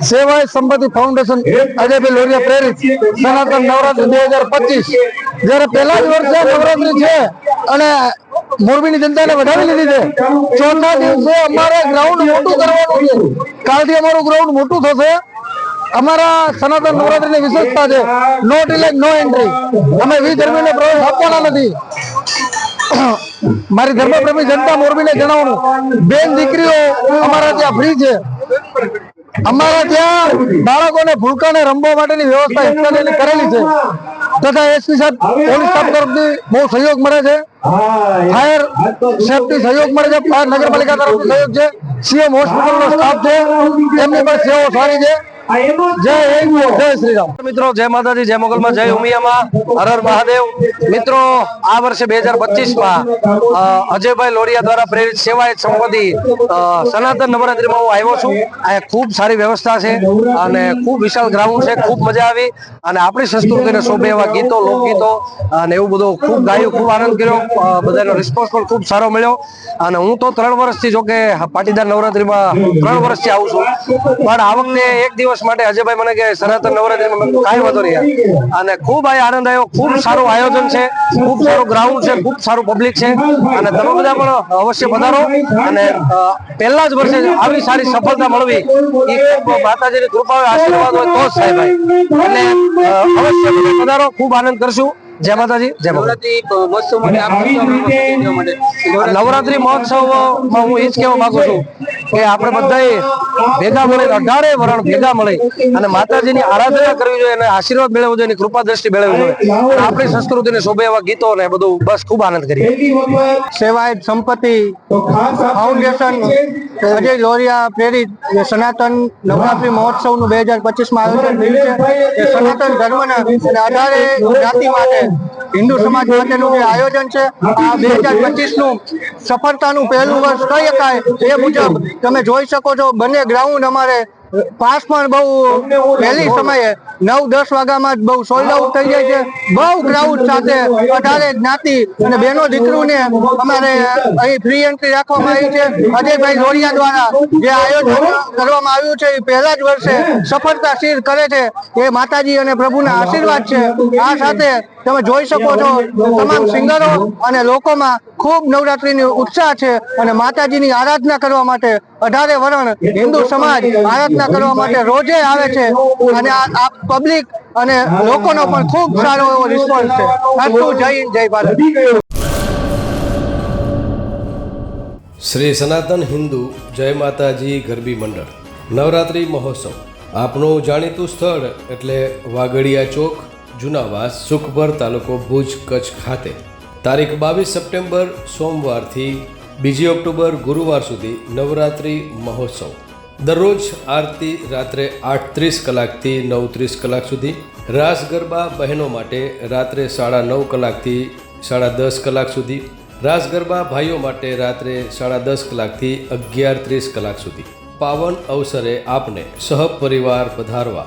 સેવાય સંપત્તિ ફાઉન્ડેશન અજયભાઈ લોરિયા પ્રેરિત સનાતન નવરાત્રી બે હજાર પચીસ. જયારે પહેલા જ વર્ષે નવરાત્રી છે અને મોરબીની જનતાને વધાવી લીધી છે. ચોથા દિવસે અમારે ગ્રાઉન્ડ મોટું કરવાનું છે. કાલથી અમારું ગ્રાઉન્ડ મોટું થશે. અમારા સનાતન નવરાત્રીની વિશેષતા છે. નો ડિલે નો એન્ટ્રી અમે વિધર્મીને પ્રવેશ આપવાના નથી. મારી ધર્મપ્રેમી જનતા મોરબીને જણાવવાનું બેન દીકરીઓ અમારા ત્યાં ફ્રી છે. અમારા ત્યાં બાળકોને ભૂલકાને રમવા માટેની વ્યવસ્થા ઇન્સ્ટોલેશન કરેલી છે. તથા એસપી સાહેબ પોલીસ સ્ટાફ તરફથી બહુ સહયોગ મળે છે. ફાયર સેફટી સહયોગ મળે છે. ફાયર નગરપાલિકા તરફથી સહયોગ છે. સીએમ હોસ્પિટલનો સ્ટાફ છે. એમની પણ સેવાઓ સારી છે. જય શ્રી રામ. મિત્રો જય માતાજી જય મોગલમાં જય ઉમિયામાં. હર હર મહાદેવ. મિત્રો આ વર્ષે બે હજાર પચીસ અજયભાઈ લોરિયા દ્વારા પ્રેરિત સેવાય સંપત્તિ સનાતન નવરાત્રીમાં હું આવ્યો છું. આ ખૂબ સારી વ્યવસ્થા છે અને ખૂબ વિશાળ ગ્રાઉન્ડ છે. ખૂબ મજા આવી. અને આપણી સંસ્કૃતિને શોભે એવા ગીતો લોકગીતો અને એવું બધું ખૂબ ગાયું ખૂબ આનંદ કર્યો. બધાનો રિસ્પોન્સ પણ ખૂબ સારો મળ્યો. અને હું તો ત્રણ વર્ષથી જો કે પાટીદાર નવરાત્રીમાં ત્રણ વર્ષથી આવું છું. પણ આ વખતે એક દિવસ માટે અજયભાઈ મને કે સનાતન નવરાત્રી કાંઈ વાંધો નહીં અને ખૂબ આ આનંદ આવ્યો ખૂબ સારું આયોજન છે ખૂબ સારું ગ્રાઉન્ડ છે ખૂબ સારું પબ્લિક છે. અને તમે બધા પણ અવશ્ય પધારો. અને પહેલા જ વર્ષે આવી સારી સફળતા મળવી એ માતાજીની કૃપા હોય આશીર્વાદ હોય તો જ સાહેબ એટલે અવશ્ય બધા પધારો ખૂબ આનંદ કરશું. જય માતાજી જય નવરાત્રી નવરાત્રી મહોત્સવ હું એ જ કહેવા માંગુ છું કે આપણે બધાએ ભેગા મળે અઢારે વરણ ભેગા મળે અને માતાજીની આરાધના કરવી જોઈએ અને આશીર્વાદ મેળવવો જોઈએ કૃપા દ્રષ્ટિ મેળવવી જોઈએ. આપણી સંસ્કૃતિને શોભે એવા ગીતો ને બધું બસ ખૂબ આનંદ કરીએ. સેવાય સંપત્તિ ફાઉન્ડેશન અજય લોરિયા પ્રેરિત સનાતન નવરાત્રી મહોત્સવનું બે હજાર પચીસમાં આયોજન થયું છે. સનાતન ધર્મના અઢારે જ્ઞાતિ માટે હિન્દુ સમાજ માટેનું જે આયોજન છે, આ બે હજાર પચીસનું સફળતાનું પહેલું વર્ષ કહી શકાય એ મુજબ તમે જોઈ શકો છો, બંને ગ્રાઉન્ડ અમારે પાસ પણ બહુ પહેલી સમયે નવ, દસ વાગ્યામાં બહુ સોલ્ડ આઉટ થઈ જાય છે. બહુ ક્રાઉડ સાથે અઢારે જ્ઞાતિ અને બેનો દીકરીને અમારે અહીં ફ્રી એન્ટ્રી રાખવામાં આવી છે. અજયભાઈ લોરિયા દ્વારા જે આયોજન કરવામાં આવ્યું છે, એ પહેલા જ વર્ષે સફળતા સિદ્ધ કરે છે. એ માતાજી અને પ્રભુના આશીર્વાદ છે. આ સાથે તમે જોઈ શકો છો, તમામ સિંગરો અને લોકોમાં ખૂબ નવરાત્રીની ઉત્સાહ છે અને માતાજીની આરાધના કરવા માટે અઢારે વરણ હિન્દુ સમાજ આરાધના કરવા માટે રોજે આવે છે અને આ પબ્લિક અને લોકોનો પણ ખૂબ સારો એવો રિસ્પોન્સ છે. જય જય ભારત. શ્રી સનાતન હિન્દુ જય માતાજી ગરબી મંડળ. નવરાત્રિ મહોત્સવ. આપણું જાણીતું સ્થળ એટલે વાગડિયા ચોક જુનાવાસ, સુખભર તાલુકો ભુજ, કચ્છ ખાતે. તારીખ બાવીસ સપ્ટેમ્બર, સોમવારથી બીજી ઓક્ટોબર, ગુરુવાર સુધી નવરાત્રિ મહોત્સવ. દરરોજ આરતી રાત્રે આઠ ત્રીસ કલાકથી નવ ત્રીસ કલાક સુધી. રાસ ગરબા બહેનો માટે રાત્રે સાડા નવ કલાકથી સાડા દસ કલાક સુધી. રાસ ગરબા ભાઈઓ માટે રાત્રે સાડા દસ કલાકથી અગિયાર ત્રીસ કલાક સુધી. પાવન અવસરે આપને સહપરિવાર પધારવા.